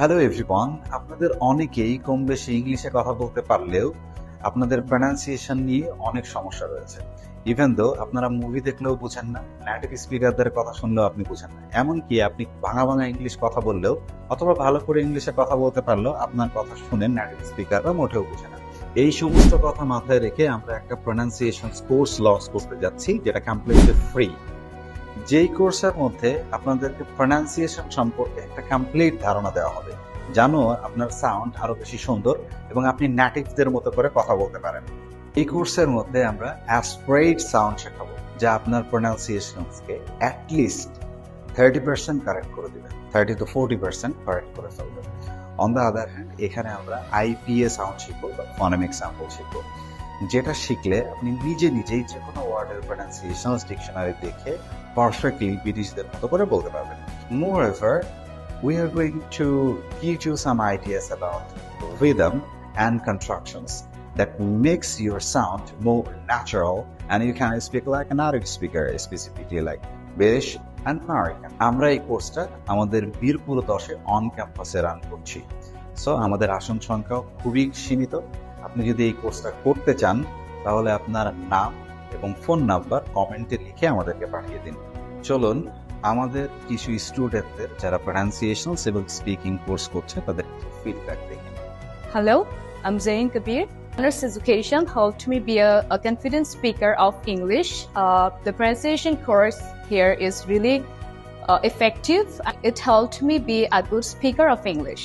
Hello everyone আপনাদের অনেকেই কম বেশি ইংলিশে কথা বলতে পারলেও আপনাদের প্রনাউন্সিয়েশন নিয়ে অনেক সমস্যা রয়েছে। ইভেন দো আপনারা মুভি দেখলেও বুঝেন না নেটিভ স্পিকারদের কথা শুনলেও আপনি বুঝেন না। এমনকি আপনি ভাঙা ভাঙা ইংলিশ কথা বললেও অথবা ভালো করে ইংলিশে কথা বলতে পারলেও আপনার কথা শুনে নেটিভ স্পিকাররা মোটেও বুঝে না। এই সমস্ত কথা মাথায় রেখে আমরা একটা প্রনাউন্সিয়েশন কোর্স লঞ্চ করতে যাচ্ছি যেটা কমপ্লিটলি ফ্রি যেই কোর্সের মধ্যে আপনাদেরকে প্রনাউন্সিয়েশন সম্পর্কে একটা কমপ্লিট ধারণা দেওয়া হবে জানো আপনার সাউন্ড আরও বেশি সুন্দর এবং আপনি ন্যাটিভদের মতো করে কথা বলতে পারেন। এই কোর্সের মধ্যে আমরা অ্যাসপ্রেট সাউন্ড শেখাবো, যা আপনার প্রনাউন্সিয়েশনকে at least thirty percent correct করে দেবে thirty to forty percent correct করে ফেলবে। অন দ্য আদার হ্যান্ড এখানে আমরা আইপিএ সাউন্ড শিখব বা ফনেমিক সাম্পল শিখব। যেটা শিখলে আপনি নিজে নিজেই যে কোনো ওয়ার্ডের প্রনাউন্সিয়েশন ডিকশনারি দেখে পারফেক্টলি ব্রিটিশদের মতো করে বলতে পারবেন Moreover, we are going to give you some ideas about rhythm and constructions that makes your sound more natural and you can speak like a native speaker, specifically like British and American. আমরা এই কোর্সটা আমাদের বীরপুর দশে on ক্যাম্পাসে run করছি so আমাদের আসন সংখ্যাও খুবই সীমিত আপনি যদি এই কোর্সটা করতে চান তাহলে আপনার নাম এবং ফোন নাম্বার কমেন্টে লিখে আমাদেরকে পাঠিয়ে দিন চলুন আমাদের কিছু স্টুডেন্টদের যারা প্রনাউন্সিয়েশনস এবং স্পিকিং কোর্স করছে তাদের ফিডব্যাক দেখেন Hello, I'm Zain Kabir. Honors Education helped me be a, a confident speaker of English. Uh, the pronunciation course here is really uh, effective. It helped me be a good speaker of English.